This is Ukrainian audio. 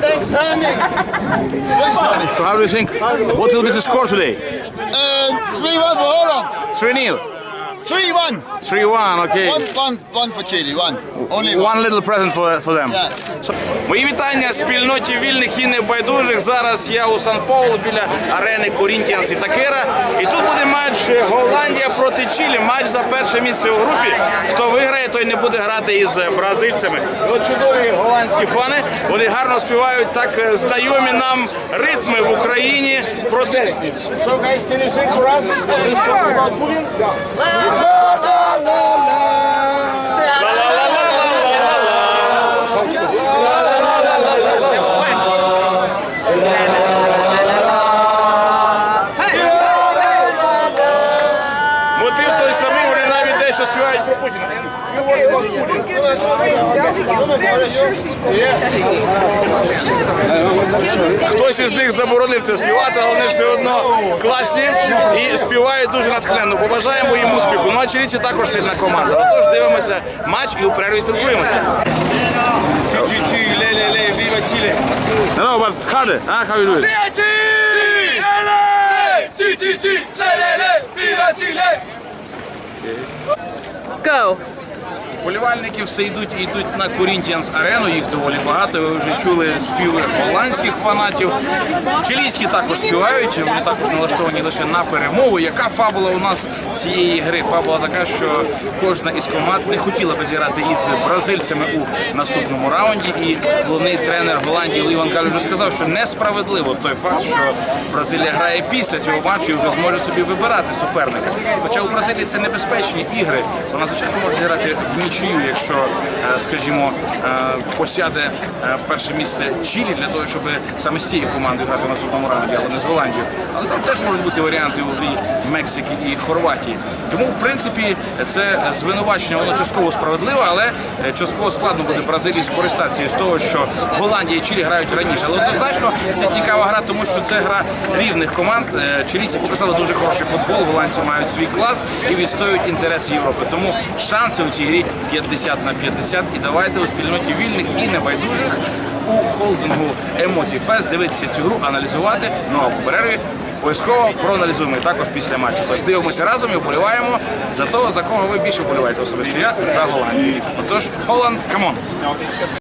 Thanks, honey. So how do you think? What will be the score today? Uh, 3 1 for Holland. 3 0. 3 1. 3 1, okay. One, one, one for Chile. One. Only one. One little present for, for them. Yeah. Мої вітання спільноті вільних і небайдужих. Зараз я у сан Паулу біля арени Корінтіанс і Такера. І тут буде матч Голландія проти Чилі. Матч за перше місце у групі. Хто виграє, той не буде грати із бразильцями. От чудові голландські фани. Вони гарно співають так е, знайомі нам ритми в Україні протестні. So guys? Мотив той самий, вони навіть дещо співають про Путіна. Хтось із них заборонив це співати, але вони все одно класні і співають дуже натхненно. Побажаємо їм успіху. Ну а чилійці також сильна команда. Отож дивимося матч і у перерві спілкуємося. Hello, but Kade, ah, how you doing? Go. Вболівальники все йдуть і йдуть на Корінтіанс арену. Їх доволі багато. Ви вже чули співи голландських фанатів. Чилійські також співають. Вони також налаштовані лише на перемогу. Яка фабула у нас цієї гри? Фабула така, що кожна із команд не хотіла би зіграти із бразильцями у наступному раунді. І головний тренер Голландії Ліван Каль вже сказав, що несправедливо той факт, що Бразилія грає після цього матчу і вже зможе собі вибирати суперника. Хоча у Бразилії це небезпечні ігри. Вона звичайно може зіграти в нічию, якщо, е, скажімо, е, посяде е, перше місце Чилі для того, щоб саме з цією командою грати в наступному раунді, але не з Голландією. Але там теж можуть бути варіанти у грі Мексики і Хорватії. Тому, в принципі, це звинувачення воно частково справедливе, але частково складно буде Бразилії скористатися з того, що Голландія і Чилі грають раніше. Але однозначно це цікава гра, тому що це гра рівних команд. Чилійці показали дуже хороший футбол. Голландці мають свій клас і відстоюють інтереси Європи. Тому шанси у цій грі 50 на 50. І давайте у спільноті вільних і небайдужих у холдингу емоцій Фест дивитися цю гру, аналізувати. Ну а в перерві обов'язково проаналізуємо і також після матчу. Тож дивимося разом і вболіваємо за того, за кого ви більше вболіваєте особисто. Я за Голландію. Отож, Холланд, камон!